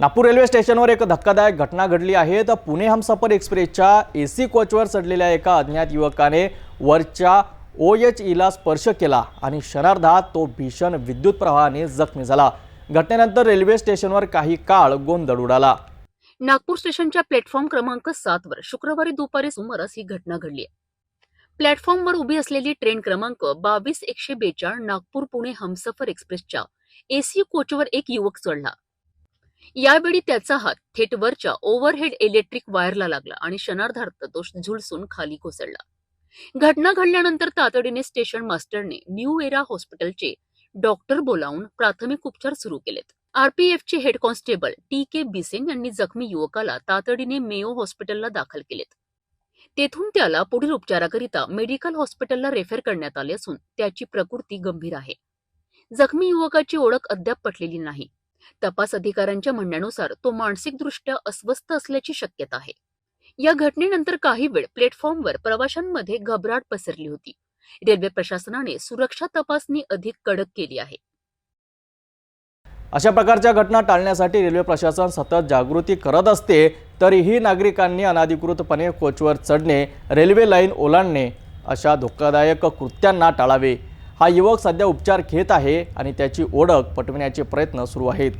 Nagpur railway स्टेशनवर एक धक्कादायक घटना घडली आहे. तर पुणे हमसफर एक्सप्रेसच्या ए सी कोचवर चढलेल्या एका अज्ञात युवकाने वरच्या ओ एच ईला स्पर्श केला आणि क्षणार्धात तो भीषण विद्युत प्रवाहाने जखमी झाला. घटनेनंतर रेल्वे स्टेशनवर काही काळ गोंधळ उडाला. नागपूर स्टेशनच्या प्लॅटफॉर्म क्रमांक सात वर शुक्रवारी दुपारी सुमारास ही घटना घडली आहे. प्लॅटफॉर्मवर उभी असलेली ट्रेन क्रमांक बावीस एकशे बेचाळ नागपूर पुणे हमसफर एक्सप्रेसच्या एसी कोचवर एक युवक चढला. यावेळी त्याचा हात थेट वरच्या ओव्हरहेड इलेक्ट्रिक वायरला लागला आणि क्षणार्धार्थ तो झुलसून खाली कोसळला. घटना घडल्यानंतर तातडीने स्टेशन मास्टरने न्यू एरा हॉस्पिटलचे डॉक्टर बोलावून प्राथमिक उपचार सुरू केलेत. आरपीएफचे head constable T K Bisen यांनी जखमी युवकाला तातडीने मेयो हॉस्पिटलला दाखल केलेत. तेथून त्याला पुढील उपचाराकरिता मेडिकल हॉस्पिटलला रेफर करण्यात आले असून त्याची प्रकृती गंभीर आहे. जखमी युवकाची ओळख अद्याप पटलेली नाही. तपास अधिकाऱ्यांच्या म्हणण्यानुसार तो मानसिकदृष्ट्या अस्वस्थ असल्याची शक्यता आहे. या घटनेनंतर काही वेळ प्लॅटफॉर्मवर प्रवाशांमध्ये घबराट पसरली होती. रेल्वे प्रशासनाने सुरक्षा तपासणी अधिक कडक केली आहे. अशा प्रकारच्या घटना टाळण्यासाठी रेल्वे प्रशासन सतत जागृती करत असते तरीही नागरिकांनी अनाधिकृतपणे कोचवर चढणे रेल्वे लाईन ओलांडणे अशा धोकादायक कृत्यांना टाळावे. हा युवक सध्या उपचार घेत आहे आणि त्याची ओळख पटविण्याचे प्रयत्न सुरू आहेत.